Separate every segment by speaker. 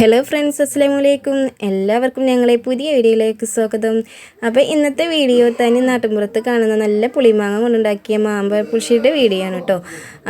Speaker 1: Hello friends അസ്സാം വലൈക്കും എല്ലാവർക്കും ഞങ്ങളെ പുതിയ വീഡിയോയിലേക്ക് സ്വാഗതം. അപ്പോൾ ഇന്നത്തെ വീഡിയോ തന്നെ നാട്ടിൻപുറത്ത് കാണുന്ന നല്ല പുളിമാങ്ങ കൊണ്ടുണ്ടാക്കിയ മാമ്പഴ പുളിശ്ശിയുടെ വീഡിയോ ആണ് കേട്ടോ.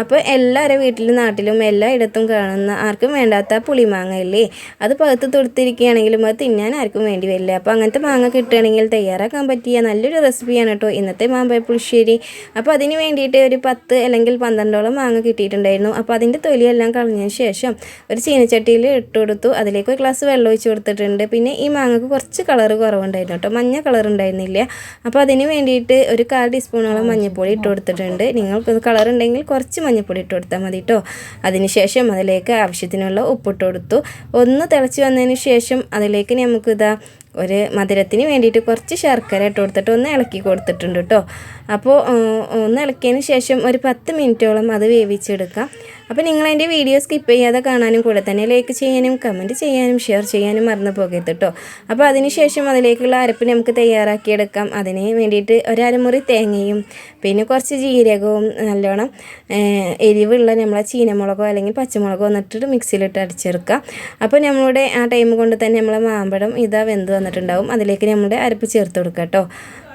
Speaker 1: അപ്പോൾ എല്ലാവരും വീട്ടിലും നാട്ടിലും എല്ലായിടത്തും കാണുന്ന ആർക്കും വേണ്ടാത്ത പുളിമാങ്ങ അല്ലേ അത് പകുത്ത് തൊടുത്തിരിക്കുകയാണെങ്കിലും അത് തിന്നാൻ ആർക്കും വേണ്ടി വരില്ല. അപ്പോൾ അങ്ങനത്തെ മാങ്ങ കിട്ടുകയാണെങ്കിൽ തയ്യാറാക്കാൻ പറ്റിയ നല്ലൊരു റെസിപ്പിയാണ് കേട്ടോ ഇന്നത്തെ മാമ്പഴ പുളിശ്ശേരി അപ്പോൾ അതിന് വേണ്ടിയിട്ട് ഒരു പത്ത് അല്ലെങ്കിൽ പന്ത്രണ്ടോളം മാങ്ങ കിട്ടിയിട്ടുണ്ടായിരുന്നു. അപ്പോൾ അതിന്റെ തൊലിയെല്ലാം കളഞ്ഞതിന് ശേഷം ഒരു ചീനച്ചട്ടിയിൽ ഇട്ട് കൊടുത്തു. അതിലേക്ക് ഒരു ഗ്ലാസ് വെള്ളം ഒഴിച്ച് കൊടുത്തിട്ടുണ്ട്. പിന്നെ ഈ മാങ്ങക്ക് കുറച്ച് കളർ കുറവുണ്ടായിരുന്നു കേട്ടോ. മഞ്ഞ കളർ ഉണ്ടായിരുന്നില്ല. അപ്പോൾ അതിന് വേണ്ടിയിട്ട് ഒരു കാൽ ടീസ്പൂണോളം മഞ്ഞൾപ്പൊടി ഇട്ട് കൊടുത്തിട്ടുണ്ട്. നിങ്ങൾക്ക് കളർ ഉണ്ടെങ്കിൽ കുറച്ച് മഞ്ഞൾപ്പൊടി ഇട്ട് കൊടുത്താൽ മതി കേട്ടോ. അതിനുശേഷം അതിലേക്ക് ആവശ്യത്തിനുള്ള ഉപ്പിട്ട് കൊടുത്തു. ഒന്ന് തിളച്ച് വന്നതിന് ശേഷം അതിലേക്ക് നമുക്കിതാ ഒരു മധുരത്തിന് വേണ്ടിയിട്ട് കുറച്ച് ശർക്കര ഇട്ട് കൊടുത്തിട്ട് ഒന്ന് ഇളക്കി കൊടുത്തിട്ടുണ്ട് കേട്ടോ. അപ്പോൾ ഒന്ന് ഇളക്കിയതിന് ശേഷം ഒരു പത്ത് മിനിറ്റോളം അത് വേവിച്ചെടുക്കാം. അപ്പോൾ നിങ്ങൾ എന്റെ വീഡിയോ സ്കിപ്പ് ചെയ്യാതെ കാണാനും കൂടെ തന്നെ ലൈക്ക് ചെയ്യാനും കമന്റ് ചെയ്യാനും ഷെയർ ചെയ്യാനും മറന്നു പോകരുത് കേട്ടോ അപ്പോൾ അതിനുശേഷം അതിലേക്കുള്ള അരപ്പ് നമുക്ക് തയ്യാറാക്കിയെടുക്കാം. അതിന് വേണ്ടിയിട്ട് ഒരമുറി തേങ്ങയും പിന്നെ കുറച്ച് ജീരകവും നല്ലോണം എരിവുള്ള നമ്മളെ ചീനമുളകോ അല്ലെങ്കിൽ പച്ചമുളകോ എന്നിട്ട് മിക്സിയിലിട്ട് അടിച്ചെടുക്കുക. അപ്പോൾ നമ്മളുടെ ആ ടൈം കൊണ്ട് തന്നെ നമ്മളെ മാമ്പഴം ഇതാ വെന്ത് വന്നിട്ടുണ്ടാവും. അതിലേക്ക് നമ്മുടെ അരപ്പ് ചേർത്ത് കൊടുക്കുക കേട്ടോ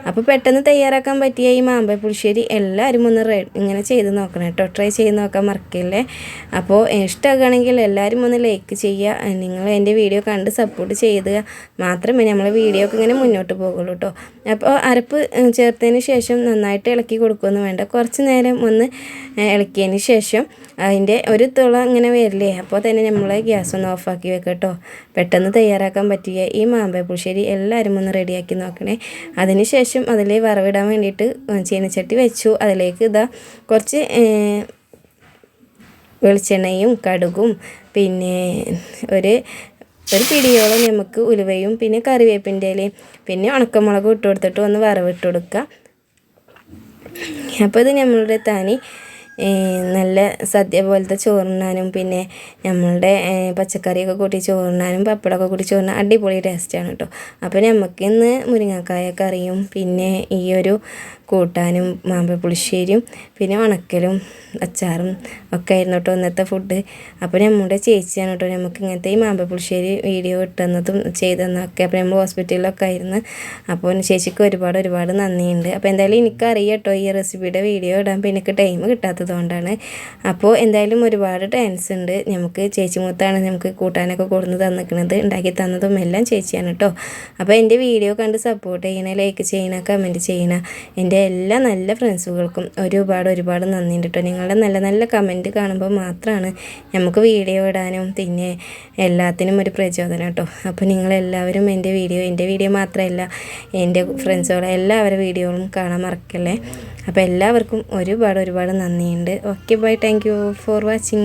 Speaker 1: അപ്പോൾ പെട്ടെന്ന് തയ്യാറാക്കാൻ പറ്റിയ ഈ മാമ്പഴ പുളിശ്ശേരി എല്ലാവരും ഒന്ന് ഇങ്ങനെ ചെയ്ത് നോക്കണം കേട്ടോ. ട്രൈ ചെയ്ത് നോക്കാൻ മറക്കില്ലേ? അപ്പോൾ ഇഷ്ടമാക്കുകയാണെങ്കിൽ എല്ലാവരും ഒന്ന് ലൈക്ക് ചെയ്യുക. നിങ്ങൾ എന്റെ വീഡിയോ കണ്ട് സപ്പോർട്ട് ചെയ്ത് മാത്രമേ നമ്മളെ വീഡിയോ ഒക്കെ ഇങ്ങനെ മുന്നോട്ട് പോകുള്ളൂ കേട്ടോ. അപ്പോൾ അരപ്പ് ചേർത്തതിന് ശേഷം നന്നായിട്ട് ഇളക്കി കൊടുക്കുമെന്ന് വേണ്ട. കുറച്ച് നേരം ഒന്ന് ഇളക്കിയതിന് ശേഷം അതിന്റെ ഒരു തുള ഇങ്ങനെ വരില്ലേ? അപ്പോൾ തന്നെ നമ്മൾ ഗ്യാസ് ഒന്ന് ഓഫാക്കി വെക്കുക കേട്ടോ. പെട്ടെന്ന് തയ്യാറാക്കാൻ പറ്റിയ ഈ മാമ്പഴ പുളിശ്ശേരി എല്ലാവരും ഒന്ന് റെഡിയാക്കി നോക്കണേ. അതിന് ശേഷം അതിൽ വറവിടാൻ വേണ്ടിയിട്ട് ചീനച്ചട്ടി വെച്ചു. അതിലേക്ക് ഇതാ കുറച്ച് വെളിച്ചെണ്ണയും കടുകും പിന്നെ ഒരു ഒരു പിടിയോളം നമുക്ക് ഉലുവയും പിന്നെ കറിവേപ്പിന്റെ ഇലയും പിന്നെ ഉണക്കമുളകും ഇട്ട് കൊടുത്തിട്ട് ഒന്ന് വറവിട്ട് കൊടുക്കുക അപ്പോൾ ഇത് നമ്മളുടെ തനി നല്ല സദ്യ പോലത്തെ ചോറുണ്ണാനും പിന്നെ നമ്മളുടെ പച്ചക്കറിയൊക്കെ കൂട്ടി ചോറുണ്ണാനും പപ്പടമൊക്കെ കൂട്ടി ചോറിനാൻ അടിപൊളി ടേസ്റ്റാണ് കേട്ടോ. അപ്പോൾ നമുക്കിന്ന് മുരിങ്ങക്കായ കറിയും പിന്നെ ഈ ഒരു കൂട്ടാനും മാമ്പഴ പുളിശ്ശേരിയും പിന്നെ ഉണക്കലും അച്ചാറും ഒക്കെ ആയിരുന്നു കേട്ടോ ഇന്നത്തെ ഫുഡ് അപ്പോൾ നമ്മുടെ ചേച്ചിയാണ് കേട്ടോ നമുക്ക് ഇങ്ങനത്തെ ഈ മാമ്പഴ പുളിശ്ശേരി വീഡിയോ ഇട്ടുന്നതും ചെയ്തതെന്നൊക്കെ അപ്പോൾ നമ്മൾ ഹോസ്പിറ്റലിലൊക്കെ ആയിരുന്നു. അപ്പോൾ ചേച്ചിക്ക് ഒരുപാട് ഒരുപാട് നന്ദിയുണ്ട്. അപ്പോൾ എന്തായാലും എനിക്കറിയാം കേട്ടോ ഈ റെസിപ്പിയുടെ വീഡിയോ ഇടാൻ. പിന്നെ എനിക്ക് ടൈം കിട്ടാത്തത് കൊണ്ടാണ് അപ്പോൾ എന്തായാലും ഒരുപാട് ടാൻസ് ഉണ്ട്. നമുക്ക് ചേച്ചി മൂത്താണ് നമുക്ക് കൂട്ടാനൊക്കെ കൊടുന്ന് തന്നിരിക്കുന്നത് ഉണ്ടാക്കി തന്നതും എല്ലാം ചേച്ചിയാണ് കേട്ടോ അപ്പോൾ എന്റെ വീഡിയോ കണ്ട് സപ്പോർട്ട് ചെയ്യണ ലൈക്ക് ചെയ്യണ കമന്റ് ചെയ്യണ എന്റെ എല്ലാ നല്ല ഫ്രണ്ട്സുകൾക്കും ഒരുപാട് ഒരുപാട് നന്ദിയുണ്ട് കേട്ടോ നിങ്ങളുടെ നല്ല നല്ല കമന്റ് കാണുമ്പോൾ മാത്രമാണ് നമുക്ക് വീഡിയോ ഇടാനും പിന്നെ എല്ലാത്തിനും ഒരു പ്രചോദനം കേട്ടോ അപ്പോൾ നിങ്ങളെല്ലാവരും എന്റെ വീഡിയോ എന്റെ വീഡിയോ മാത്രമല്ല എന്റെ ഫ്രണ്ട്സുകളെ എല്ലാവരുടെ വീഡിയോകളും കാണാൻ മറക്കല്ലേ? അപ്പോൾ എല്ലാവർക്കും ഒരുപാട് ഒരുപാട് നന്ദിയുണ്ട്. Okay bye thank for watching